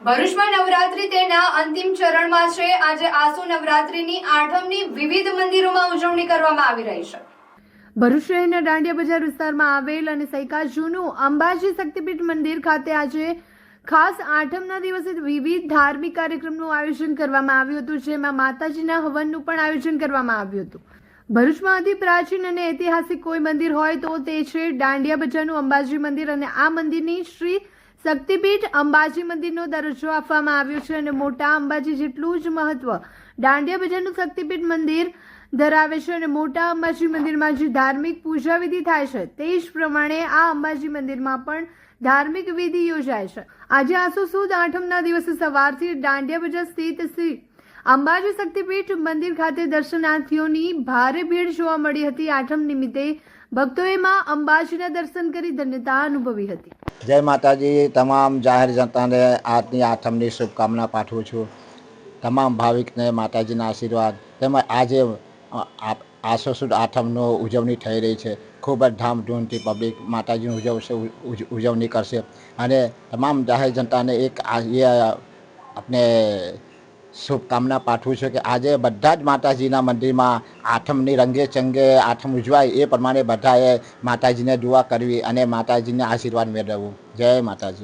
ભરૂચમાં નવરાત્રી તેના અંતિમ ચરણમાં છે. આજે આસો નવરાત્રીની આઠમની વિવિધ મંદિરોમાં ઉજવણી કરવામાં આવી રહી છે. ભરૂચ શહેરના દાંડિયા બજાર વિસ્તારમાં આવેલ અને સૈકા જૂનું અંબાજી શક્તિપીઠ મંદિર ખાતે આજે ખાસ આઠમના દિવસે વિવિધ ધાર્મિક કાર્યક્રમનું આયોજન કરવામાં આવ્યું હતું, જેમાં માતાજીના હવનનું પણ આયોજન કરવામાં આવ્યું હતું. ભરૂચમાં અતિ પ્રાચીન અને ઐતિહાસિક કોઈ મંદિર હોય તો તે છે દાંડિયા બજારનું અંબાજી મંદિર અને આ મંદિરની શ્રી શક્તિપીઠ અંબાજી મંદિરનો દરજ્જો આપવામાં આવ્યો છે અને મોટા અંબાજી જેટલું જ મહત્વ દાંડિયા બજારનું શક્તિપીઠ મંદિર ધરાવે છે અને મોટા અંબાજી મંદિરમાં જે ધાર્મિક પૂજા વિધિ થાય છે તે જ પ્રમાણે આ અંબાજી મંદિરમાં પણ ધાર્મિક વિધિ યોજાય છે. આજે આસો સુદ આઠમના દિવસે સવારથી દાંડિયા બજાર સ્થિત શ્રી અંબાજી શક્તિપીઠ મંદિર ખાતે દર્શનાર્થીઓની ભારે ભીડ જોવા મળી હતી. આઠમ નિમિત્તે ભક્તોએ માં અંબાજીના દર્શન કરી ધન્યતા અનુભવી હતી. જય માતાજી, તમામ જાહેર જનતાને આજની આઠમની શુભકામના પાઠવું છું. તમામ ભાવિકને માતાજીના આશીર્વાદ તેમજ આજે આસો સુદ આઠમનો ઉજવણી થઈ રહી છે. ખૂબ જ ધામધૂમથી પબ્લિક માતાજીની ઉજવશે ઉજવણી કરશે. અને તમામ જાહેર જનતાને એક આ આપણે શુભકામના પાઠવું છું કે આજે બધા જ માતાજીના મંદિરમાં આઠમની રંગે ચંગે આઠમ ઉજવાય એ પ્રમાણે બધાએ માતાજીને દુઆ કરવી અને માતાજીને આશીર્વાદ મેળવવું. જય માતાજી.